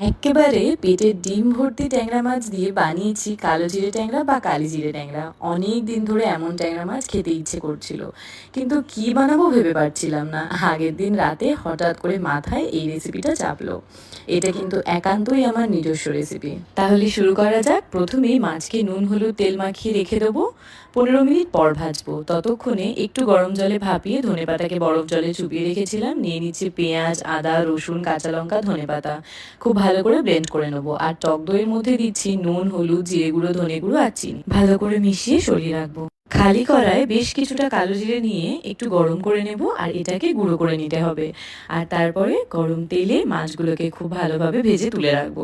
একেবারে পেটের ডিম ভর্তি ট্যাংরা মাছ দিয়ে বানিয়েছি কালো জিরে ট্যাংরা বা কালি জিরে ট্যাংরা। অনেক দিন ধরে এমন ট্যাংরা মাছ খেতে ইচ্ছে করছিল। কিন্তু কি বানাবো ভেবে পারছিলাম না। আগের দিন রাতে হঠাৎ করে মাথায় এই রেসিপিটা চাপলো। এটা কিন্তু একান্তই আমার নিজস্ব রেসিপি। তাহলে শুরু করা যাক। প্রথমেই মাছকে নুন, হলুদ, তেল মাখিয়ে রেখে দেবো। পনেরো মিনিট পর ভাজবো। ততক্ষণে একটু গরম জলে ভাপিয়ে ধনেপাতাকে বরফ জলে চুপিয়ে রেখেছিলাম। নিয়ে নিচ্ছি পেঁয়াজ, আদা, রসুন, কাঁচা লঙ্কা ধনেপাতা খুব ভালো করে ব্লেন্ড করে নেব। আর টক দইয়ের মধ্যে দিচ্ছি নুন, হলুদ, জিরে গুঁড়ো, ধনে গুঁড়ো আর চিনি। ভালো করে মিশিয়ে সরিয়ে রাখব। খালি কড়ায় বেশ কিছুটা কালো জিরে নিয়ে একটু গরম করে নেব আর এটাকে গুঁড়ো করে নিতে হবে। আর তারপরে গরম তেলে মাছগুলোকে খুব ভালোভাবে ভেজে তুলে রাখব।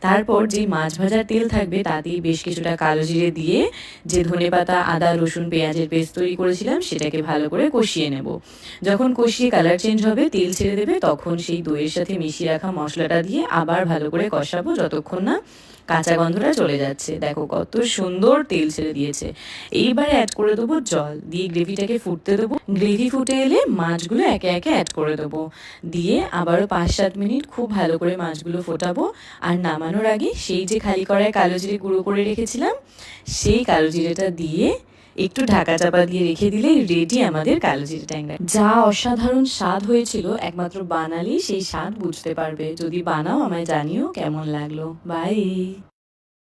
তারপর যে মাছ ভাজার তেল থাকবে তাতেই বেশ কিছুটা কালো জিরে দিয়ে যে ধনে পাতা আদা, রসুন, পেঁয়াজের পেস্ট তৈরি করেছিলাম সেটাকে ভালো করে কষিয়ে নেব। যখন কষিয়ে কালার চেঞ্জ হবে, তেল ছেড়ে দেবে, তখন সেই দইয়ের সাথে মিশিয়ে রাখা মশলাটা দিয়ে আবার ভালো করে কষাবো যতক্ষণ না কাঁচা গন্ধটা চলে যাচ্ছে। দেখো কত সুন্দর তেল ছেড়ে দিয়েছে। এইবার অ্যাড করে দেবো জল। দিয়ে গ্রেভিটাকে ফুটতে দেবো। গ্রেভি ফুটে এলে মাছগুলো একে একে অ্যাড করে দেবো। দিয়ে আবারও পাঁচ সাত মিনিট খুব ভালো করে মাছগুলো ফোটাবো। আর নামানোর আগে সেই যে খালি করায় কালো জিরে গুঁড়ো করে রেখেছিলাম, সেই কালো জিরেটা দিয়ে একটু ঢাকা চাপা দিয়ে রেখে দিলে রেডি আমাদের কালো জিরে ট্যাংরা যা অসাধারণ স্বাদ হয়েছিল, একমাত্র বানালি সেই স্বাদ বুঝতে পারবে। যদি বানাও আমায় জানিও কেমন লাগল। বাই